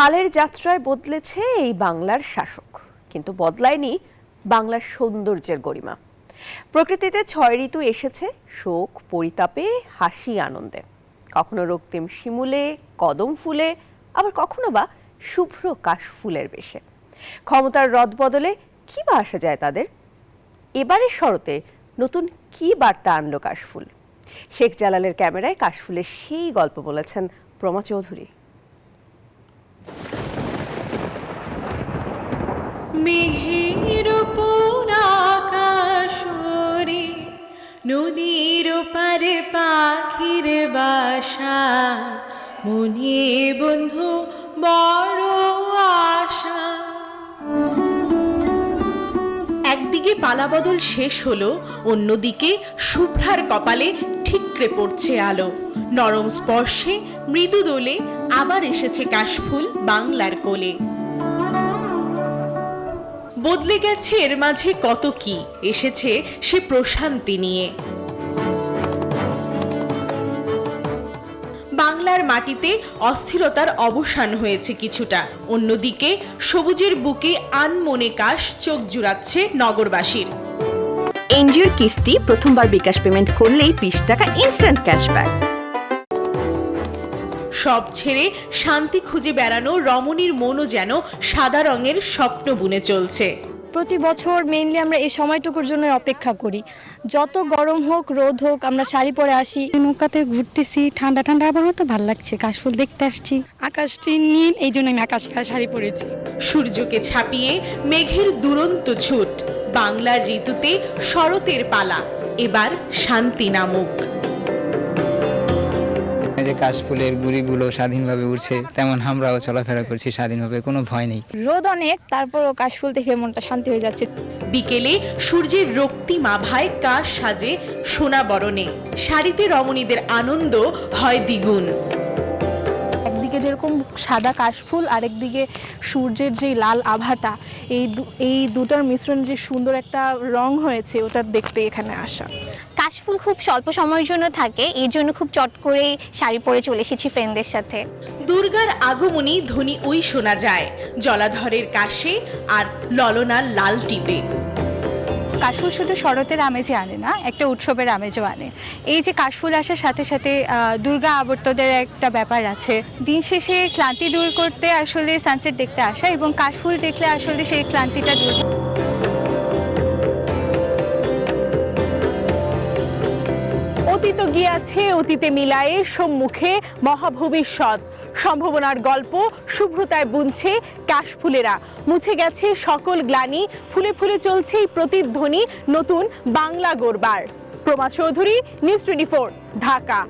কালের যাত্রায় বদলেছে এই বাংলার শাসক, কিন্তু বদলায়নি বাংলার সৌন্দর্যের গরিমা। প্রকৃতিতে ছয় ঋতু এসেছে, শোক, পরিতাপে, হাসি, আনন্দে। কখনো রক্তিম শিমুলে, কদম ফুলে, আবার কখনো বা শুভ্র কাশফুলের বেশে। ক্ষমতার রদ বদলে কি বা আসা যায় তাদের? এবারের শরতে নতুন কি বার্তা আনলো কাশফুল শেখ জালালের ক্যামেরায় কাশফুলের সেই গল্প বলেছেন প্রমা চৌধুরী। মেঘের ওরে, নদীর পারে পাখির বাসা। মনে বন্ধু বড় আশা। একদিকে পালাবদল শেষ হলো অন্যদিকে শুভ্রার কপালে ঠিকরে পড়ছে আলো। নরম স্পর্শে মৃদু দোলে আবার এসেছে কাশফুল বাংলার কোলে। বদলে গেছে এর মাঝে কত কি? এসেছে সে প্রশান্তি নিয়ে। বাংলার মাটিতে অস্থিরতার অবসান হয়েছে কিছুটা। অন্যদিকে সবুজের বুকে আনমনে কাশ চোখ জুড়াচ্ছে নগরবাসীর। এনজিওর কিস্তি প্রথমবার বিকাশ পেমেন্ট করলেই বিশ টাকা ইনস্ট্যান্ট ক্যাশব্যাক সব ছেড়ে শান্তি খুঁজে বেড়ানো রমণীর মনও যেন সাদা রঙের স্বপ্ন বুনে চলছে। প্রতি বছর মেইনলি আমরা এই সময়টুকুর জন্য অপেক্ষা করি। যত গরম হোক রোদ হোক আমরা শাড়ি পরে আসি। নৌকাতে ঘুরতেছি ঠান্ডা ঠান্ডা আবহাওয়া তো ভালো লাগছে কাশফুল দেখতে আসছি। আকাশটি নীল এই জন্য আমি আকাশ শাড়ি পরেছি। সূর্যকে ছাপিয়ে মেঘের দুরন্ত ছুট বাংলার ঋতুতে শরতের পালা এবার শান্তি নামুক। যে কাশফুলের গুড়িগুলো স্বাধীনভাবে উঠছে তেমন আমরাও চলাফেরা করছি স্বাধীনভাবে কোনো ভয় নেই। রোদ অনেক তারপরও কাশফুল দেখে মনটা শান্তি হয়ে যাচ্ছে। বিকেলে সূর্যের রক্তিম আভায় কাশ সাজে সোনা বরণে? শাড়িতে রমণীদের আনন্দ হয় দ্বিগুণ। একদিকে যেরকম সাদা কাশফুল আরেকদিকে সূর্যের যে লাল আভাটা এই দু- এই দুটার মিশ্রণ যে সুন্দর একটা রং হয়েছে ওটা দেখতে এখানে আসা। কাশফুল খুব স্বল্প সময়ের জন্য থাকে এই জন্য খুব চট করে শাড়ি পরে চলে এসেছি ফ্রেন্ডদের সাথে। দুর্গার আগমনী ধ্বনি ওই শোনা যায় জলাধরের কাশে আর ললনার লাল টিপে। কাশফুল শুধু শরতের আমেজে আনে না একটা উৎসবের আমেজও আনে। এই যে কাশফুল আসার সাথে সাথে দুর্গা আবর্তদের একটা ব্যাপার আছে। দিন শেষে ক্লান্তি দূর করতে আসলে সানসেট দেখতে আসা এবং কাশফুল দেখলে আসলে সেই ক্লান্তিটা দূর অতীত গিয়াছে, অতীতে মিলায়ে সম্মুখে মহাভবিষ্যৎ। সম্ভাবনার গল্প শুভ্রতায় বুনছে কাশফুলেরা। মুছে গেছে সকল গ্লানি, ফুলে ফুলে চলছে প্রতিধ্বনি নতুন বাংলা গোরবার প্রমা চৌধুরী, নিউজ টোয়েন্টি ঢাকা।